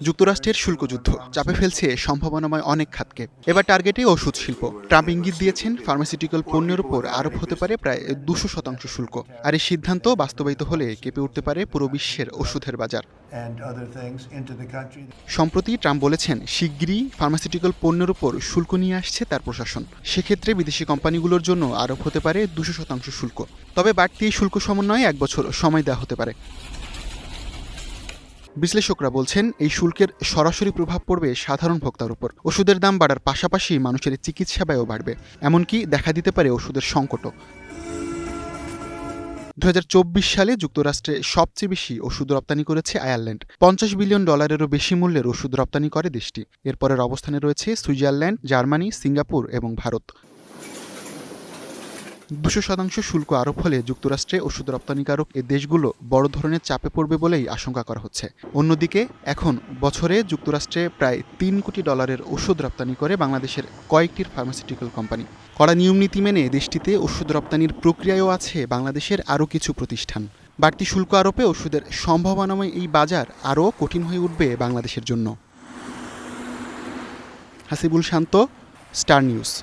যুক্তরাষ্ট্রের শুল্কযুদ্ধ চাপে ফেলছে সম্ভাবনাময় অনেক খাতকে। এবার টার্গেটে ওষুধ শিল্প। ট্রাম্প ইঙ্গিত দিয়েছেন ফার্মাসিউটিক্যাল পণ্যের উপর আরোপ হতে পারে প্রায় দুশো শতাংশ শুল্ক। আর এই সিদ্ধান্ত বাস্তবায়িত হলে কেঁপে উঠতে পারে পুরো বিশ্বের ওষুধের বাজার. সম্প্রতি ট্রাম্প বলেছেন শিগগিরই ফার্মাসিউটিক্যাল পণ্যের উপর শুল্ক নিয়ে আসছে তার প্রশাসন। সেক্ষেত্রে বিদেশি কোম্পানিগুলোর জন্য আরোপ হতে পারে দুশো শতাংশ শুল্ক। তবে বাড়তি শুল্ক সমন্বয়ে এক বছর সময় দেওয়া হতে পারে। বিশ্লেষকরা বলছেন, এই শুল্কের সরাসরি প্রভাব পড়বে সাধারণ ভোক্তার উপর। ওষুধের দাম বাড়ার পাশাপাশি মানুষের চিকিৎসা ব্যয়ও বাড়বে। এমনকি দেখা দিতে পারে ওষুধের সংকটও। দু হাজার চব্বিশ সালে যুক্তরাষ্ট্রে সবচেয়ে বেশি ওষুধ রপ্তানি করেছে আয়ারল্যান্ড। পঞ্চাশ বিলিয়ন ডলারেরও বেশি মূল্যের ওষুধ রপ্তানি করে দেশটি। এরপরের অবস্থানে রয়েছে সুইজারল্যান্ড, জার্মানি, সিঙ্গাপুর এবং ভারত। দুশো শতাংশ শুল্ক আরোপ হলে যুক্তরাষ্ট্রে ওষুধ রপ্তানিকারক এই দেশগুলো বড় ধরনের চাপে পড়বে বলেই আশঙ্কা করা হচ্ছে। অন্যদিকে, এখন বছরে যুক্তরাষ্ট্রে প্রায় তিন কোটি ডলারের ওষুধ রপ্তানি করে বাংলাদেশের কয়েকটির ফার্মাসিউটিক্যাল কোম্পানি কড়া নিয়মনীতি মেনে দেশটিতে ওষুধ রপ্তানির প্রক্রিয়ায়ও আছে বাংলাদেশের আরও কিছু প্রতিষ্ঠান। বাড়তি শুল্ক আরোপে ওষুধের সম্ভাবনাময় এই বাজার আরও কঠিন হয়ে উঠবে বাংলাদেশের জন্য। Hasibul Shanto, star news.